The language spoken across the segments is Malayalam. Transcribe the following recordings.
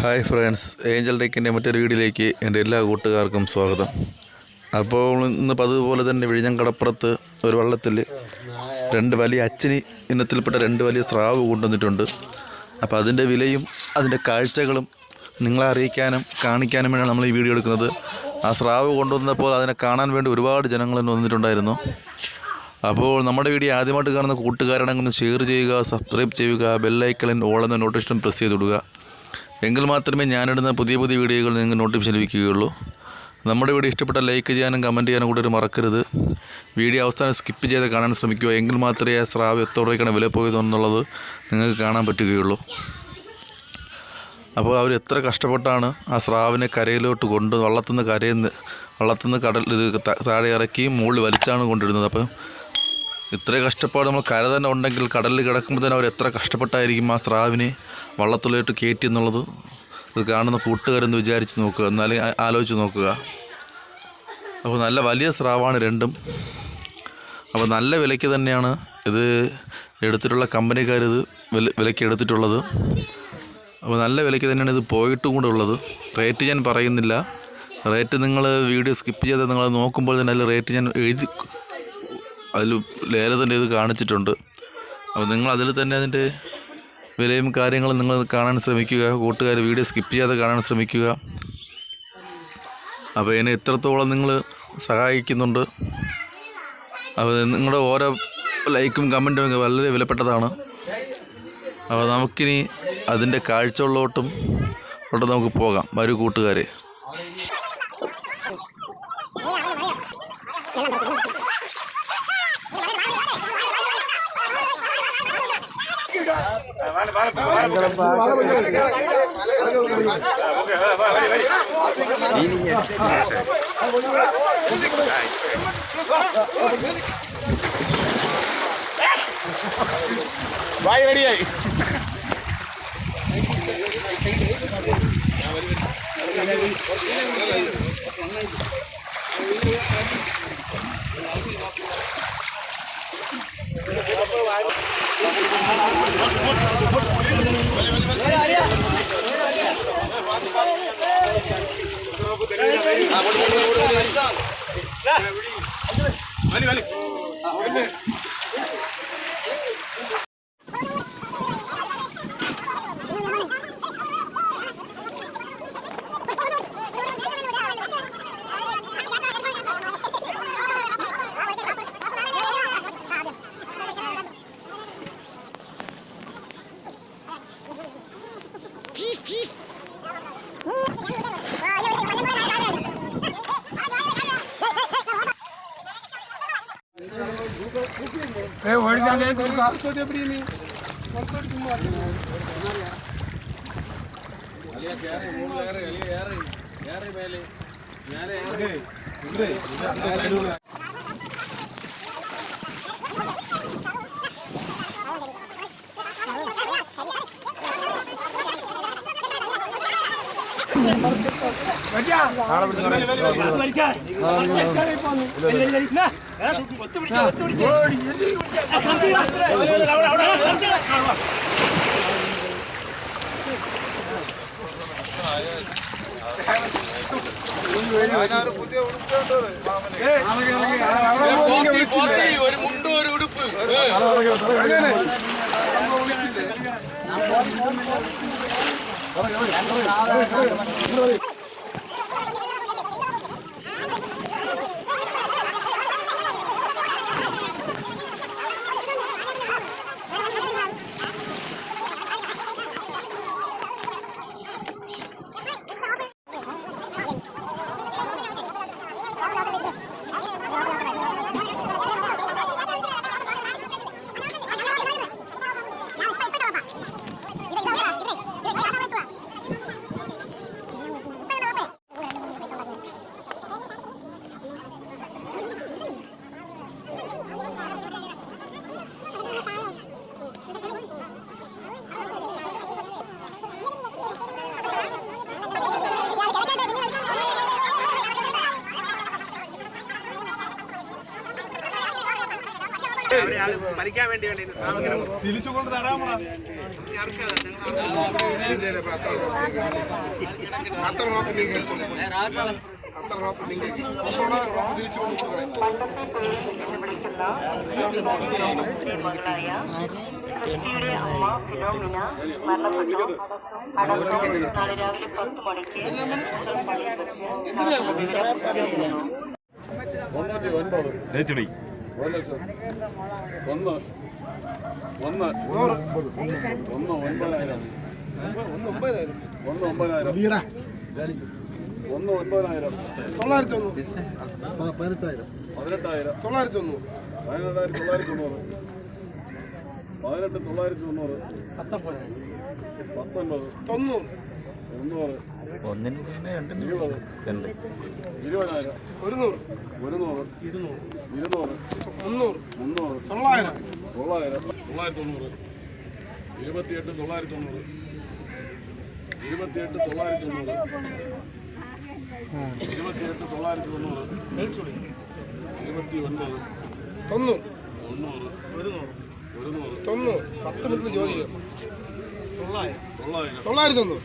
ഹായ് ഫ്രണ്ട്സ് ഏഞ്ചൽ ഡേക്കിന്റെ മറ്റൊരു വീഡിയോയിലേക്ക് എന്റെ എല്ലാ കൂട്ടുകാർക്കും സ്വാഗതം. അപ്പോൾ ഇന്ന് പതിവുപോലെ തന്നെ വിഴിഞ്ഞം കടപ്പുറത്ത് ഒരു വള്ളത്തിൽ രണ്ട് വലിയ അച്ചിനി ഇനത്തിൽപ്പെട്ട രണ്ട് വലിയ സ്രാവ് കൊണ്ടുവന്നിട്ടുണ്ട്. അപ്പോൾ അതിന്റെ വിലയും അതിന്റെ കാഴ്ചകളും നിങ്ങളെ അറിയിക്കാനും കാണിക്കാനും വേണ്ടിയാണ് നമ്മൾ ഈ വീഡിയോ എടുക്കുന്നത്. ആ സ്രാവ് കൊണ്ടുവന്നപ്പോൾ അതിനെ കാണാൻ വേണ്ടി ഒരുപാട് ജനങ്ങൾ വന്നിട്ടുണ്ടായിരുന്നു. അപ്പോൾ നമ്മുടെ വീഡിയോ ആദ്യമായിട്ട് കാണുന്ന കൂട്ടുകാരാണെങ്കിൽ ഒന്ന് ഷെയർ ചെയ്യുക സബ്സ്ക്രൈബ് ചെയ്യുക ബെല്ലൈക്കലിൻ ഓൾ എന്ന നോട്ടിഫിക്കേഷൻ പ്രസ് ചെയ്ത് എങ്കിൽ മാത്രമേ ഞാനിടുന്ന പുതിയ പുതിയ വീഡിയോകൾ നിങ്ങൾക്ക് നോട്ടിഫിക്കേഷൻ ലഭിക്കുകയുള്ളൂ. നമ്മുടെ വീഡിയോ ഇഷ്ടപ്പെട്ട ലൈക്ക് ചെയ്യാനും കമന്റ് ചെയ്യാനും കൂടി ഒരു മറക്കരുത്. വീഡിയോ അവസാനം സ്കിപ്പ് ചെയ്ത് കാണാൻ ശ്രമിക്കുക. എങ്കിൽ മാത്രമേ ആ സ്രാവ് എത്ര രൂപയ്ക്കാണ് വില പോയതെന്നുള്ളത് നിങ്ങൾക്ക് കാണാൻ പറ്റുകയുള്ളൂ. അപ്പോൾ അവർ എത്ര കഷ്ടപ്പെട്ടാണ് ആ സ്രാവിനെ കരയിലോട്ട് കൊണ്ട് വള്ളത്തുനിന്ന് കരയിൽ നിന്ന് വള്ളത്തുനിന്ന് കടൽ താഴെ ഇറക്കി മുകളിൽ വലിച്ചാണ് കൊണ്ടിരുന്നത് അപ്പം ഇത്ര കഷ്ടപ്പാട് നമ്മൾ കര തന്നെ ഉണ്ടെങ്കിൽ കടലിൽ കിടക്കുമ്പോൾ തന്നെ അവർ എത്ര കഷ്ടപ്പെട്ടായിരിക്കും ആ സ്രാവിനെ വള്ളത്തിലോട്ട് കയറ്റി എന്നുള്ളത് ഇത് കാണുന്ന കൂട്ടുകാരെന്ന് വിചാരിച്ച് നോക്കുക എന്നാലും ആലോചിച്ച് നോക്കുക. അപ്പോൾ നല്ല വലിയ സ്രാവാണ് രണ്ടും. അപ്പോൾ നല്ല വിലയ്ക്ക് തന്നെയാണ് ഇത് എടുത്തിട്ടുള്ള കമ്പനിക്കാരിത് വില വിലയ്ക്ക് എടുത്തിട്ടുള്ളത്. അപ്പോൾ നല്ല വിലയ്ക്ക് തന്നെയാണ് ഇത് പോയിട്ടും കൂടെ ഉള്ളത്. റേറ്റ് ഞാൻ പറയുന്നില്ല. റേറ്റ് നിങ്ങൾ വീഡിയോ സ്കിപ്പ് ചെയ്ത് നിങ്ങൾ നോക്കുമ്പോൾ തന്നെ അതിൽ റേറ്റ് ഞാൻ എഴുതി അതിൽ ലേലത്തിന്റെ ഇത് കാണിച്ചിട്ടുണ്ട്. അപ്പോൾ നിങ്ങൾ അതിൽ തന്നെ അതിന്റെ വിലയും കാര്യങ്ങളും നിങ്ങൾ കാണാൻ ശ്രമിക്കുക. കൂട്ടുകാർ വീഡിയോ സ്കിപ്പ് ചെയ്യാതെ കാണാൻ ശ്രമിക്കുക. അപ്പോൾ എന്നെ എത്രത്തോളം നിങ്ങൾ സഹായിക്കുന്നുണ്ട്. അപ്പോൾ നിങ്ങളുടെ ഓരോ ലൈക്കും കമന്റും വളരെ വിലപ്പെട്ടതാണ്. അപ്പോൾ നമുക്കിനി അതിന്റെ കാഴ്ചകളിലോട്ടും ോട്ട് നമുക്ക് പോകാം. വരൂ കൂട്ടുകാരെ. வாய் ரெடியாய் Thank you. வலி வலி റെഡിയായി വലി വലി ഒരു മുണ്ടും ഒരു ഉടുപ്പ് ഇത് മരിക്കാൻ വേണ്ടി വേണ്ടി തിരിച്ചുകൊണ്ട് തരാമോ അത്ര റോപ്പ് നീ കേൾക്കുന്നു അത്ര റോപ്പ് നീ നമ്മളോട് റോപ്പ് തിരിച്ചു കൊണ്ട് കൊടുക്കണേ കുട്ടിയുടെ അമ്മ ഫിലോമിന മരണപ്പെട്ടു അടക്കം നാളെ രാവിലെ പത്ത് മണിക്ക് ജയിച്ചടി ഒന്ന് ഒന്ന് ഒന്ന് ഒൻപതിനായിരം. ഒന്ന് ഒമ്പതിനായിരം ഒന്ന് ഒൻപതിനായിരം. തൊള്ളായിരത്തി ഒന്ന് പതിനെട്ടായിരം. തൊള്ളായിരത്തി ഒന്ന് പതിനെട്ടായിരത്തി തൊള്ളായിരത്തി തൊണ്ണൂറ്. പതിനെട്ട് തൊള്ളായിരത്തി തൊണ്ണൂറ്. പത്തൊൻപത്. തൊണ്ണൂറ്. തൊണ്ണൂറ്. ഇരുപത്. ഇരുപതിനായിരം. ഒരുന്നൂറ്. ഒരുന്നൂറ്. ഇരുന്നൂറ്. ഇരുന്നൂറ് മുന്നൂറ്. മുന്നൂറ്. തൊള്ളായിരം. തൊള്ളായിരം. തൊള്ളായിരത്തി തൊണ്ണൂറ് ഇരുപത്തിയെട്ട് തൊള്ളായിരത്തി തൊണ്ണൂറ് ഇരുപത്തിയെട്ട് തൊള്ളായിരത്തി തൊണ്ണൂറ് ഇരുപത്തിയെട്ട് തൊള്ളായിരത്തി തൊണ്ണൂറ് ഇരുപത്തി ഒൻപത് തൊണ്ണൂറ്. തൊണ്ണൂറ്. ഒരുന്നൂറ്. ഒരുന്നൂറ്. തൊണ്ണൂറ്. പത്ത് മിനിറ്റ് ജോലി തൊള്ളായിരം തൊള്ളായിരം. തൊള്ളായിരത്തി തൊണ്ണൂറ്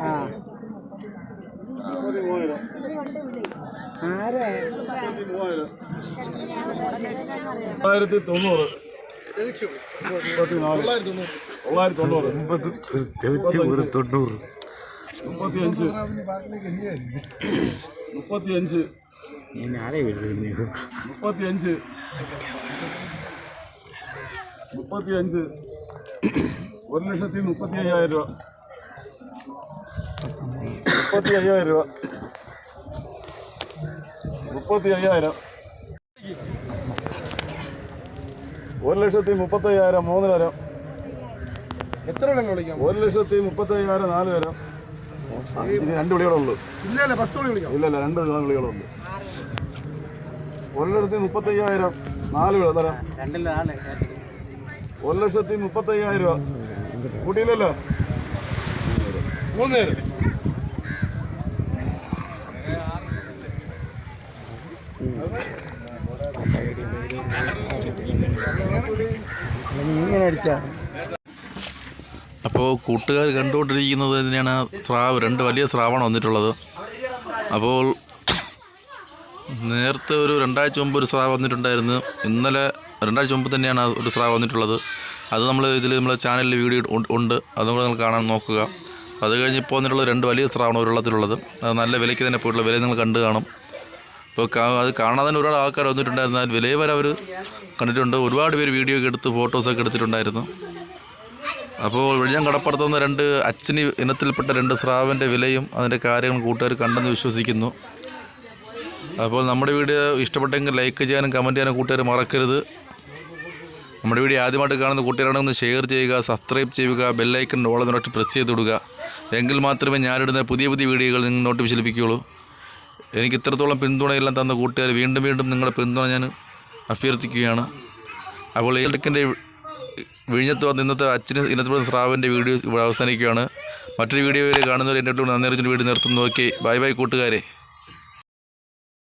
ആ. തൊള്ളായിരത്തി തൊണ്ണൂറ് മുപ്പത്തിനാല്. തൊള്ളായിരത്തി തൊണ്ണൂറ് മുപ്പത്തിയഞ്ച്. മുപ്പത്തിയഞ്ച്. മുപ്പത്തിയഞ്ച്. മുപ്പത്തിയഞ്ച്. ഒരു ലക്ഷത്തി മുപ്പത്തി അയ്യായിരം രൂപ. മുപ്പത്തി അയ്യായിരം രൂപ. മുപ്പത്തി അയ്യായിരം ഒരു ലക്ഷത്തി മുപ്പത്തി അയ്യായിരം മൂന്ന് തരം എത്ര ഒരു ലക്ഷത്തി മുപ്പത്തി അയ്യായിരം നാല് തരം രണ്ട് വിളികളുള്ളൂ ഇല്ല പത്ത് മണി ഇല്ലല്ല രണ്ട് വിളികളുണ്ട്. ഒരു ലക്ഷത്തി മുപ്പത്തി അയ്യായിരം നാല് വിള തരം ഒരു ലക്ഷത്തി മുപ്പത്തി അയ്യായിരം രൂപ. കൂട്ടിയില്ലല്ലോ മൂന്ന് പേര്. അപ്പോൾ കൂട്ടുകാർ കണ്ടുകൊണ്ടിരിക്കുന്നത് തന്നെയാണ് സ്രാവ് രണ്ട് വലിയ സ്രാവാണ് വന്നിട്ടുള്ളത്. അപ്പോൾ നേരത്തെ ഒരു രണ്ടാഴ്ച മുമ്പ് ഒരു സ്രാവ് വന്നിട്ടുണ്ടായിരുന്നു. ഇന്നലെ രണ്ടാഴ്ച മുമ്പ് തന്നെയാണ് ഒരു സ്രാവ് വന്നിട്ടുള്ളത്. അത് നമ്മൾ ഇതിൽ നമ്മളെ ചാനലിൽ വീഡിയോ ഉണ്ട് അതും കൂടെ നിങ്ങൾ കാണാൻ നോക്കുക. അത് കഴിഞ്ഞ് ഇപ്പോൾ വന്നിട്ടുള്ള രണ്ട് വലിയ സ്രാവാണ് ഒരു വെള്ളത്തിലുള്ളത് അത് നല്ല വിലയ്ക്ക് തന്നെ പോയിട്ടുള്ള വില നിങ്ങൾ കണ്ടു കാണും. ഇപ്പോൾ അത് കാണാൻ തന്നെ ഒരുപാട് ആൾക്കാർ വന്നിട്ടുണ്ടായിരുന്നാൽ വിലയെ വരെ അവർ കണ്ടിട്ടുണ്ട്. ഒരുപാട് പേര് വീഡിയോ ഒക്കെ എടുത്ത് ഫോട്ടോസൊക്കെ എടുത്തിട്ടുണ്ടായിരുന്നു. അപ്പോൾ വെളിഞ്ഞം കടപ്പുറത്ത് നിന്ന് രണ്ട് അച്ഛന് ഇനത്തിൽപ്പെട്ട രണ്ട് സ്രാവിന്റെ വിലയും അതിന്റെ കാര്യങ്ങളും കൂട്ടുകാർ കണ്ടെന്ന് വിശ്വസിക്കുന്നു. അപ്പോൾ നമ്മുടെ വീഡിയോ ഇഷ്ടപ്പെട്ടെങ്കിൽ ലൈക്ക് ചെയ്യാനും കമന്റ് ചെയ്യാനും കൂട്ടുകാർ മറക്കരുത്. നമ്മുടെ വീഡിയോ ആദ്യമായിട്ട് കാണുന്ന കൂട്ടുകാരാണെങ്കിൽ ഒന്ന് ഷെയർ ചെയ്യുക സബ്സ്ക്രൈബ് ചെയ്യുക ബെല്ലൈക്കൺ ഓളം നോട്ട് പ്രസ് ചെയ്ത് വിടുക എങ്കിൽ മാത്രമേ ഞാനിടുന്ന പുതിയ പുതിയ വീഡിയോകൾ നിങ്ങൾ നോട്ട് ലഭിക്കുകയുള്ളൂ. എനിക്ക് ഇത്രത്തോളം പിന്തുണയെല്ലാം തന്ന കൂട്ടുകാർ വീണ്ടും വീണ്ടും നിങ്ങളുടെ പിന്തുണ ഞാൻ അഭ്യർത്ഥിക്കുകയാണ്. അപ്പോൾ ഏൽക്കിന്റെ വിഴിഞ്ഞത്ത് വന്ന ഇന്നത്തെ അച്ഛന് ഇന്നത്തെ സ്രാവിന്റെ വീഡിയോ ഇവിടെ അവസാനിക്കുകയാണ്. മറ്റൊരു വീഡിയോയിൽ കാണുന്നവർ എന്റെ നന്ദി അറിയിച്ചിട്ട് വീഡിയോ നിർത്തുന്നു. ഓക്കെ. ബൈ ബൈ കൂട്ടുകാരെ.